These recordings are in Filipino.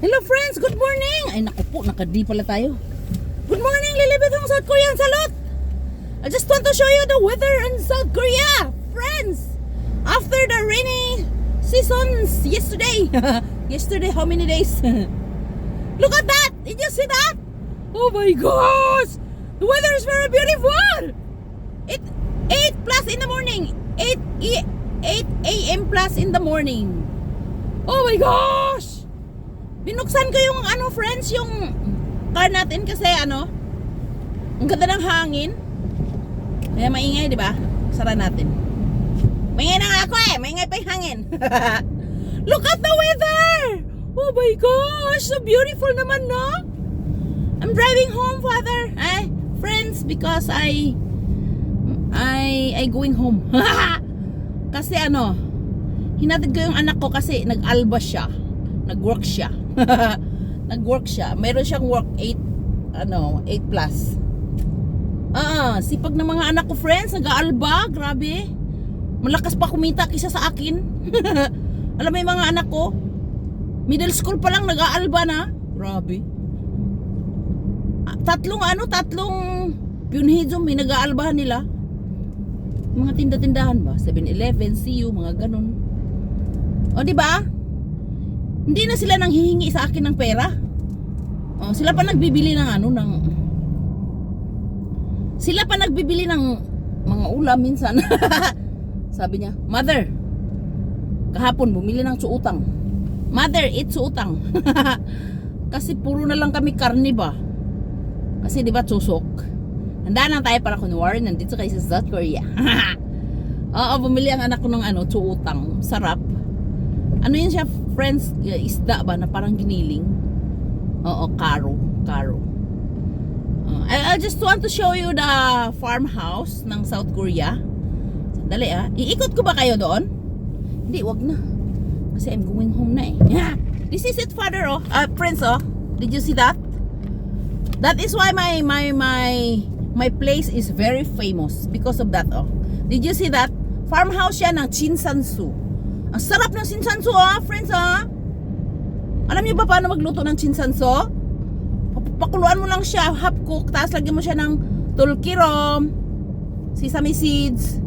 Hello friends, good morning! Ay naku po, nakadi pala tayo. Good morning, Lilibet ng South Korean salot! I just want to show you the weather in South Korea! Friends! After the rainy seasons yesterday. yesterday, how many days? Look at that! Did you see that? Oh my gosh! The weather is very beautiful! It 8 plus in the morning. 8 e- 8 a.m. plus in the morning. Oh my gosh! Binuksan ko yung ano friends, yung car natin kasi ano, ang ganda ng hangin. Kaya maingay, di ba? Sara natin. Maingay na nga ako eh. Maingay pa yung hangin. Look at the weather! Oh my gosh! So beautiful naman, no? I'm driving home, father. Ay, friends, because I I I going home. kasi ano, hinatid ko yung anak ko kasi nag-alba siya. Nag-work siya. Nag-work siya. Meron siyang work 8 ano, 8 plus. Ah, sipag ng mga anak ko, friends, nag-aalba, grabe. Malakas pa kumita kisa sa akin. Alam mo yung mga anak ko, middle school pa lang nag-aalba na. Grabe. Ah, Tatlong ano, tatlong Pyunhizom, may nag-aalbahan nila. Mga tinda-tindahan ba? 7-Eleven, CU, mga ganun. O, di ba? Hindi na sila nang hihingi sa akin ng pera. O, sila pa nagbibili ng ano, ng... Sila pa nagbibili ng mga ulam minsan. Sabi niya, Mother, kahapon bumili ng suutang. Mother, eat suutang. Kasi puro na lang kami karni ba? Kasi di ba susok? Handa na tayo para kunwari nandito kayo sa South Korea. Oo, bumili ang anak ko ng ano, suutang. Sarap. Ano yun siya, friends? Isda ba na parang giniling? Oo, karo. Karo. Uh, I, I just want to show you the farmhouse ng South Korea. Sandali ah. Iikot ko ba kayo doon? Hindi, wag na. Kasi I'm going home na eh. Yeah. This is it, father oh. Uh, friends oh. Did you see that? That is why my my my my place is very famous because of that oh. Did you see that? Farmhouse siya ng Chinsansu. Ang sarap ng Chinsansu oh, friends oh. Alam niyo ba paano magluto ng Chinsansu? Pakuluan mo lang siya, half cook, tapos lagyan mo siya ng tulkirom, sesame seeds,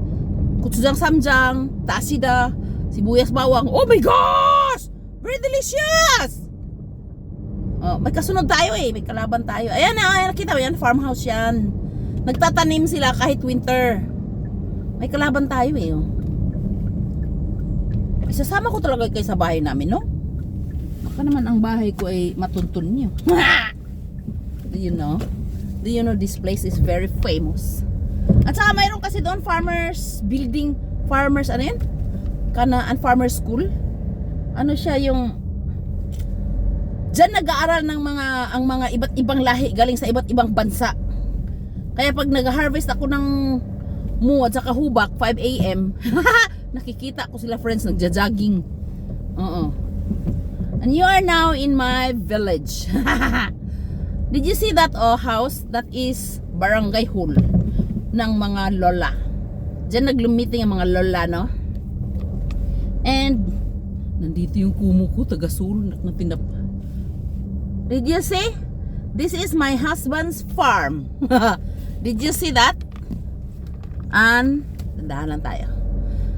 gochujang samjang, tasida, sibuyas bawang. Oh my gosh! Very delicious! Oh, may kasunod tayo eh, may kalaban tayo. Ayan na, ayan, nakita mo yan, farmhouse yan. Nagtatanim sila kahit winter. May kalaban tayo eh. Oh. Isasama ko talaga kayo sa bahay namin, no? Baka naman ang bahay ko ay matuntun niyo. Do you know? Do you know this place is very famous? At saka mayroon kasi doon farmers building, farmers ano yan? Kanaan farmer school. Ano siya yung Diyan nag-aaral ng mga ang mga iba't ibang lahi galing sa iba't ibang bansa. Kaya pag nag-harvest ako ng mu at saka hubak 5 AM, nakikita ko sila friends nagja-jogging. Oo. And you are now in my village. Did you see that oh, house? That is barangay hall ng mga lola. Diyan naglumiting ang mga lola, no? And nandito yung kumo ko, taga-sul, na tinap. Did you see? This is my husband's farm. Did you see that? And, tandahan lang tayo.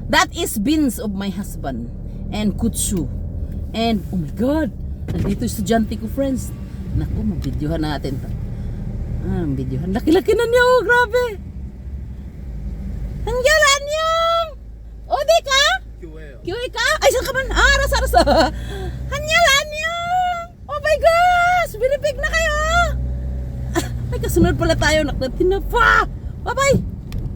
That is Bins of my husband and Kutsu. And oh my God, nandito yung estudyante ko friends. Naku, mabidyohan natin to. Ah, mabidyohan. Laki-laki na niya, oh, grabe. Hangyal, anyong! O, oh, di ka? QA. QA ka? Ay, saan ka man? Ah, aras, aras. Hangyal, anyong! Oh my gosh! Binipig na kayo! Ah, kasunod pala tayo. Nakna, tinapa! Bye-bye!